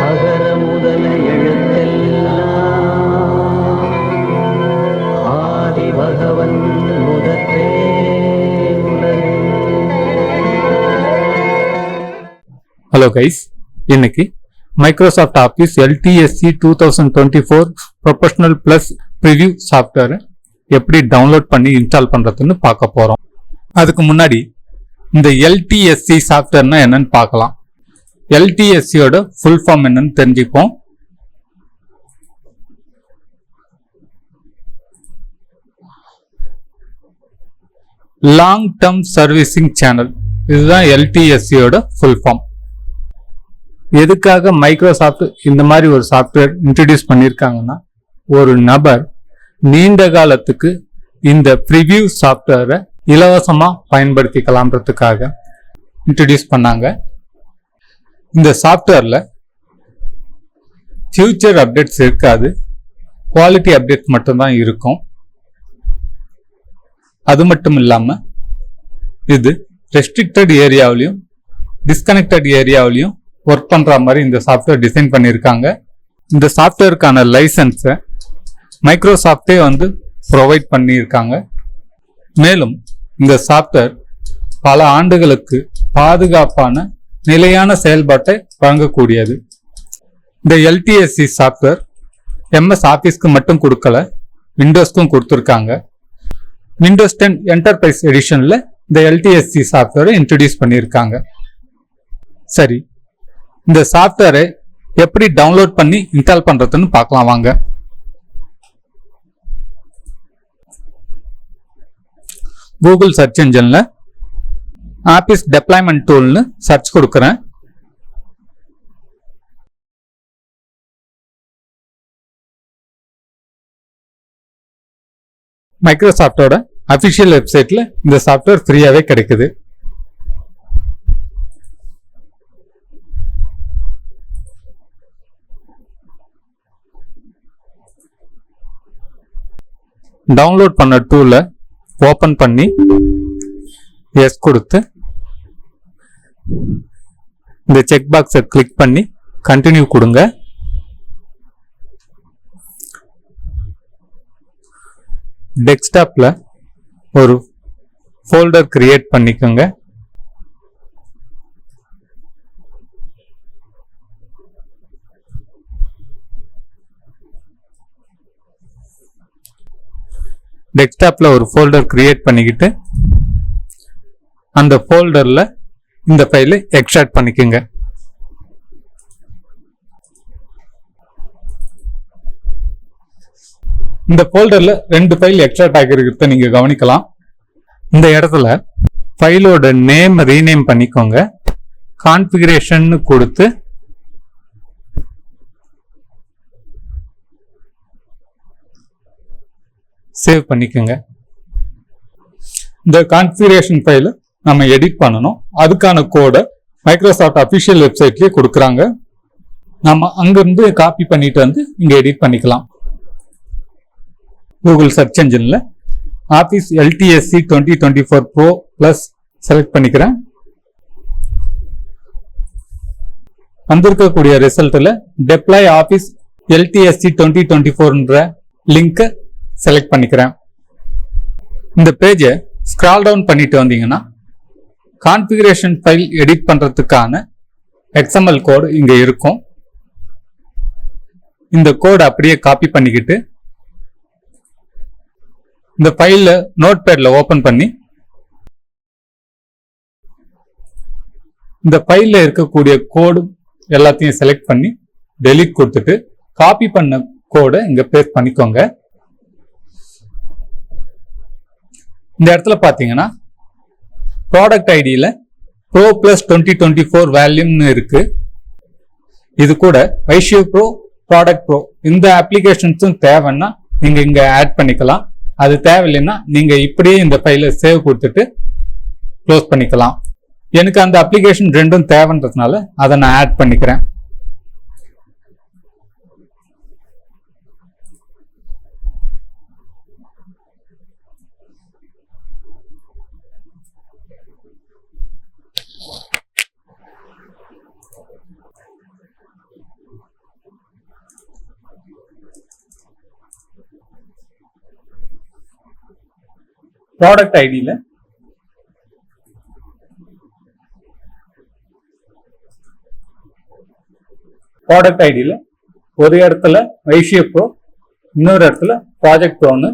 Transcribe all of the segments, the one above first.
அகர முதல எழுத்தெல்லாம் ஆதி பகவன் முதற்றே ஹலோ கைஸ் இன்னைக்கு Microsoft Office LTSC two thousand twenty four professional plus preview சாஃப்ட்வேரை எப்படி டவுன்லோட் பண்ணி இன்ஸ்டால் பண்ணுறதுன்னு பார்க்க போகிறோம் அதுக்கு முன்னாடி இந்த எல்டிஎஸ்சி சாஃப்ட்வேர்னா என்னன்னு பார்க்கலாம். எல்டிஎஸ்சியோட ஃபுல் ஃபார்ம் என்னன்னு தெரிஞ்சுப்போம். லாங் டேர்ம் சர்வீசிங் சேனல் இதுதான் எல்டிஎஸ்சியோட ஃபுல் ஃபார்ம் எதுக்காக மைக்ரோசாஃப்ட் இந்த மாதிரி ஒரு சாஃப்ட்வேர் இன்ட்ரடியூஸ் பண்ணியிருக்காங்கன்னா ஒரு நபர் நீண்ட காலத்துக்கு இந்த ப்ரிவ்யூ சாஃப்ட்வேரை இலவசமாக பயன்படுத்திக்கலாம்ன்றதுக்காக இன்ட்ரடியூஸ் பண்ணாங்க. இந்த சாஃப்ட்வேரில் ஃபியூச்சர் அப்டேட்ஸ் இருக்காது. குவாலிட்டி அப்டேட்ஸ் மட்டும்தான் இருக்கும். அது மட்டும் இல்லாமல் இது ரெஸ்ட்ரிக்டட் ஏரியாவிலையும் டிஸ்கனெக்டட் ஏரியாவிலையும் ஒர்க் பண்ணுற மாதிரி இந்த சாஃப்ட்வேர் டிசைன் பண்ணியிருக்காங்க. இந்த சாஃப்ட்வேருக்கான லைசன்ஸை மைக்ரோசாஃப்டே வந்து ப்ரொவைட் பண்ணியிருக்காங்க. மேலும் இந்த சாஃப்ட்வேர் பல ஆண்டுகளுக்கு பாதுகாப்பான நிலையான செயல்பாட்டை வழங்கக்கூடியது. இந்த எல்டிஎஸ்சி சாஃப்ட்வேர் எம்எஸ் ஆஃபீஸ்க்கு மட்டும் கொடுக்கல விண்டோஸ்க்கும் கொடுத்துருக்காங்க. விண்டோஸ் டென் என்டர்பிரைஸ் எடிஷனில் இந்த எல்டிஎஸ்சி சாஃப்ட்வேரை இன்ட்ரடியூஸ் பண்ணியிருக்காங்க. சரி இந்த சாஃப்ட்வேரை எப்படி டவுன்லோட் பண்ணி இன்ஸ்டால் பண்ணுறதுன்னு பார்க்கலாம் வாங்க. கூகுள் சர்ச் இன்ஜின்ல ஆபீஸ் டெப்ளாய்மெண்ட் டூல்னு சர்ச் கொடுக்குறேன். மைக்ரோசாஃப்டோட அஃபிஷியல் வெப்சைட்டில் இந்த சாஃப்ட்வேர் ஃப்ரீயாகவே கிடைக்குது. டவுன்லோட் பண்ண டூலை ஓப்பன் பண்ணி எஸ் கொடுத்து இந்த செக் பாக்ஸை கிளிக் பண்ணி கண்டினியூ கொடுங்க. டெஸ்க்டாப்பில் ஒரு ஃபோல்டர் கிரியேட் பண்ணிக்கோங்க. டெஸ்க்டாப்பில் ஒரு ஃபோல்டர் க்ரியேட் பண்ணிக்கிட்டு அந்த ஃபோல்டரில் இந்த ஃபைலை எக்ஸ்ட்ராக்ட் பண்ணிக்கோங்க. இந்த ஃபோல்டரில் ரெண்டு ஃபைல் எக்ஸ்ட்ராக்ட் ஆகியிருக்கிறத நீங்கள் கவனிக்கலாம். இந்த இடத்துல ஃபைலோட நேம் ரீநேம் பண்ணிக்கோங்க. கான்ஃபிகரேஷன் கொடுத்து சேவ் பண்ணிக்கோங்க. இந்த கான்ஃபிகரேஷன் ஃபைலை நம்ம எடிட் பண்ணணும். அதுக்கான கோடை மைக்ரோசாஃப்ட் அஃபிஷியல் வெப்சைட்லேயே கொடுக்குறாங்க. நம்ம அங்கேருந்து காப்பி பண்ணிட்டு வந்து இங்கே எடிட் பண்ணிக்கலாம். Google search என்ஜினில் office LTSC twenty twenty four pro plus select பண்ணிக்கிறேன். வந்திருக்கக்கூடிய ரிசல்ட்டில் deploy office LTSC twenty twenty ஃபோர்ன்ற லிங்கை செலக்ட் பண்ணிக்கிறேன். இந்த பேஜை ஸ்க்ரால் டவுன் பண்ணிட்டு வந்தீங்கன்னா கான்ஃபிகரேஷன் ஃபைல் எடிட் பண்ணுறதுக்கான எக்ஸ்எம்எல் கோடு இங்கே இருக்கும். இந்த கோடு அப்படியே காப்பி பண்ணிக்கிட்டு இந்த ஃபைலில் நோட் பேடில் ஓப்பன் பண்ணி இந்த ஃபைலில் இருக்கக்கூடிய கோடு எல்லாத்தையும் செலக்ட் பண்ணி டெலீட் கொடுத்துட்டு காப்பி பண்ண கோடை இங்கே பேஸ்ட் பண்ணிக்கோங்க. இந்த இடத்துல பார்த்தீங்கன்னா ப்ராடக்ட் ஐடியில் pro plus twenty twenty four வேல்யூம்னு இருக்கு. இது கூட வைஷியோ ப்ரோ ப்ராடக்ட் ப்ரோ இந்த அப்ளிகேஷன்ஸும் தேவைன்னா நீங்கள் இங்கே ஆட் பண்ணிக்கலாம். அது தேவையில்லைன்னா நீங்கள் இப்படியே இந்த ஃபைலை சேவ் கொடுத்துட்டு க்ளோஸ் பண்ணிக்கலாம். எனக்கு அந்த அப்ளிகேஷன் ரெண்டும் தேவைன்றதுனால அதை நான் ஆட் பண்ணிக்கிறேன். ப்ராடக்ட் ஐடியில் ப்ராடக்ட் ஐடியில் ஒரு இடத்துல வைஷிய ப்ரோ இன்னொரு இடத்துல ப்ராஜெக்ட் ப்ரோன்னு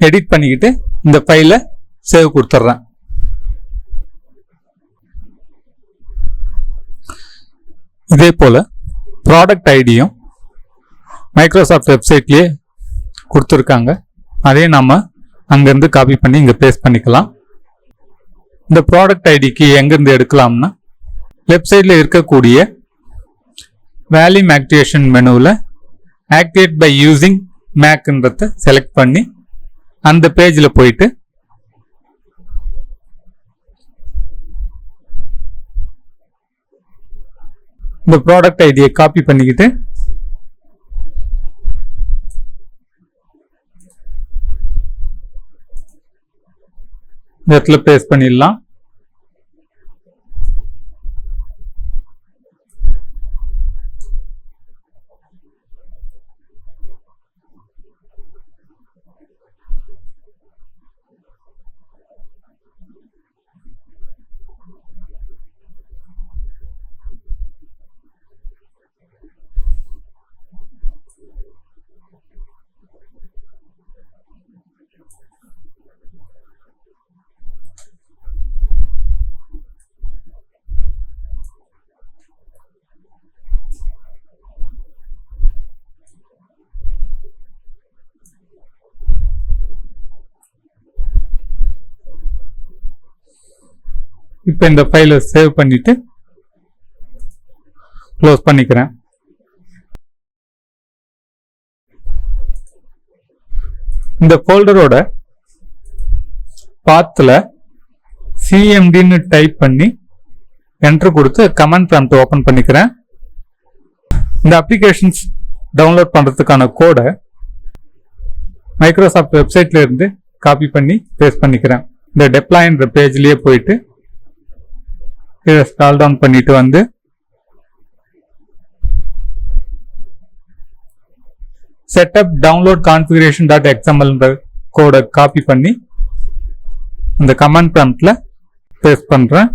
எடிட் பண்ணிக்கிட்டு இந்த ஃபைலை சேவ் கொடுத்துட்றேன். இதே போல் ப்ராடக்ட் ஐடியும் மைக்ரோசாஃப்ட் வெப்சைட்லேயே கொடுத்துருக்காங்க. அதையும் நம்ம அங்கேருந்து காப்பி பண்ணி இங்கே பேஸ்ட் பண்ணிக்கலாம். இந்த ப்ராடக்ட் ஐடிக்கு எங்கேருந்து எடுக்கலாம்னா லெஃப்ட் சைடில் இருக்கக்கூடிய வேல்யூம் ஆக்டிவேஷன் மெனுவில் ஆக்டிவேட் பை யூஸிங் மேக்ன்றத செலக்ட் பண்ணி அந்த பேஜில் போயிட்டு இந்த ப்ராடக்ட் ஐடியை காப்பி பண்ணிக்கிட்டு இந்த இடத்துல பேஸ்ட் பண்ணிடலாம். இப்போ இந்த ஃபைலை சேவ் பண்ணிவிட்டு க்ளோஸ் பண்ணிக்கிறேன். இந்த ஃபோல்டரோட பாத்தில் சிஎம்டின்னு டைப் பண்ணி என்ட்ரு கொடுத்து கமெண்ட் ப்ராம்ப்ட் ஓப்பன் பண்ணிக்கிறேன். இந்த அப்ளிகேஷன்ஸ் டவுன்லோட் பண்ணுறதுக்கான கோடை மைக்ரோசாஃப்ட் வெப்சைட்லேருந்து காப்பி பண்ணி பேஸ்ட் பண்ணிக்கிறேன். இந்த டெப்ளாயின்ற பேஜ்லேயே போயிட்டு கீழே ஸ்கால் டவுன் பண்ணிட்டு வந்து செட்டப் டவுன்லோட் கான்ஃபிகரேஷன் டாட் எக்ஸ்எம்எல்ன்ற கோடை காப்பி பண்ணி இந்த கமெண்ட் ப்ராம்ப்டில் பேஸ்ட் பண்ணுறேன்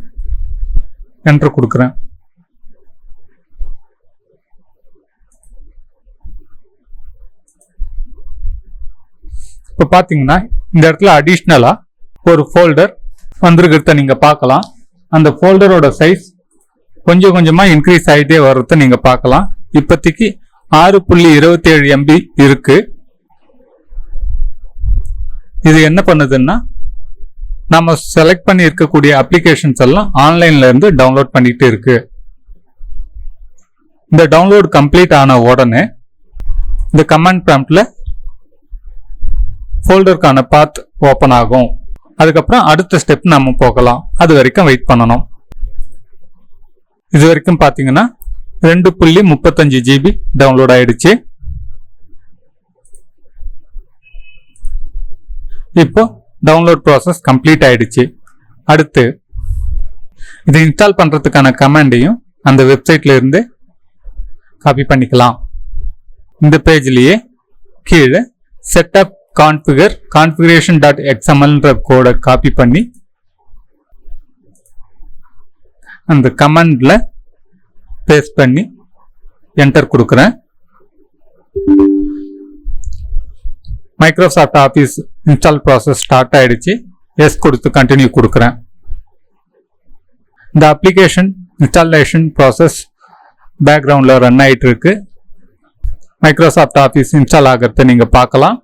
என்ட்ரு கொடுக்குறேன். இப்போ பார்த்தீங்கன்னா இந்த இடத்துல அடிஷ்னலாக ஒரு ஃபோல்டர் வந்திருக்கிறத நீங்கள் பார்க்கலாம். அந்த ஃபோல்டரோட சைஸ் கொஞ்சம் கொஞ்சமாக இன்க்ரீஸ் ஆகிட்டே வர்றத நீங்கள் பார்க்கலாம். இப்போதைக்கு ஆறு புள்ளி இருபத்தி ஏழு எம்பி இருக்கு. இது என்ன பண்ணுதுன்னா நம்ம செலக்ட் பண்ணி இருக்கக்கூடிய அப்ளிகேஷன்ஸ் எல்லாம் ஆன்லைன்ல இருந்து டவுன்லோட் பண்ணிட்டு இருக்கு. இந்த டவுன்லோட் கம்ப்ளீட் ஆன உடனே இந்த கமெண்ட் ப்ராம்ப்ட்ல ஃபோல்டருக்கான பாத் ஓப்பன் ஆகும். அதுக்கப்புறம் அடுத்த ஸ்டெப் நம்ம போகலாம். அது வரைக்கும் வெயிட் பண்ணணும். இது வரைக்கும் பார்த்தீங்கன்னா ரெண்டு புள்ளி முப்பத்தஞ்சு ஜிபி டவுன்லோட் ஆயிடுச்சு. இப்போ டவுன்லோட் ப்ராசஸ் கம்ப்ளீட் ஆயிடுச்சு. அடுத்து இதை இன்ஸ்டால் பண்ணுறதுக்கான கமெண்டையும் அந்த வெப்சைட்ல இருந்து காப்பி பண்ணிக்கலாம். இந்த பேஜ்லேயே கீழே செட்டப் கான்ஃபிகர் கான்ஃபிகரேஷன் டாட் எக்ஸ்எம்எல்ன்ற கோடை காப்பி பண்ணி அந்த கமெண்ட்ல பேஸ்ட் பண்ணி என்டர் கொடுக்குறேன். Microsoft Office install process start ஆயிடுச்சு. எஸ் கொடுத்து கண்டினியூ கொடுக்குறேன். இந்த அப்ளிகேஷன் இன்ஸ்டாலேஷன் ப்ராசஸ் பேக்ரவுண்டில் ரன் ஆயிட்டு இருக்கு. மைக்ரோசாஃப்ட் ஆஃபீஸ் இன்ஸ்டால் ஆகிறத நீங்கள் பார்க்கலாம்.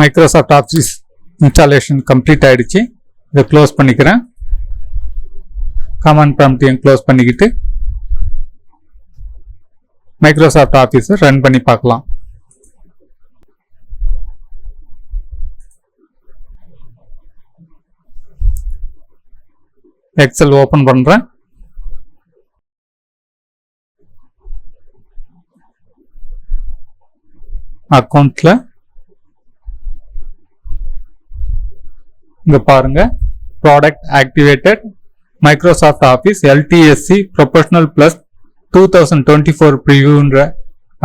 மைக்ரோசாஃப்ட் ஆஃபீஸ் இன்ஸ்டாலேஷன் கம்ப்ளீட் ஆகிடுச்சு இதை க்ளோஸ் பண்ணிக்கிறேன். கமாண்ட் ப்ராம்ப்டையும் க்ளோஸ் பண்ணிக்கிட்டு மைக்ரோசாஃப்ட் ஆஃபீஸை ரன் பண்ணி பார்க்கலாம். எக்ஸல் ஓப்பன் பண்ணுறேன் அக்கௌண்ட்டில் இங்க பாருங்க. Product activated Microsoft Office LTSC professional plus two thousand twenty four ப்ரிவியூன்ற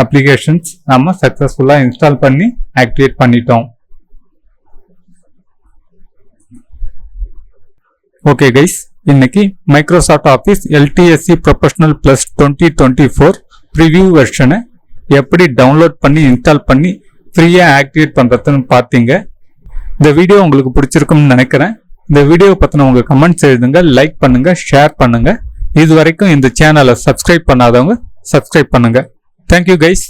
applications நம்ம சக்ஸஸ்ஃபுல்லாக இன்ஸ்டால் பண்ணி ஆக்டிவேட் பண்ணிட்டோம். ஓகே கைஸ் இன்னைக்கு Microsoft Office LTSC professional plus twenty twenty four preview வெர்ஷனை எப்படி டவுன்லோட் பண்ணி இன்ஸ்டால் பண்ணி ஃப்ரீயாக ஆக்டிவேட் பண்ணுறதுன்னு பார்த்தீங்க. இந்த வீடியோ உங்களுக்கு பிடிச்சிருக்கும்னு நினைக்கிறேன். இந்த வீடியோ பற்றின உங்கள் கமெண்ட்ஸ் எழுதுங்க லைக் பண்ணுங்க ஷேர் பண்ணுங்க. இது வரைக்கும் இந்த சேனலை சப்ஸ்கிரைப் பண்ணாதவங்க சப்ஸ்கிரைப் பண்ணுங்க. Thank you guys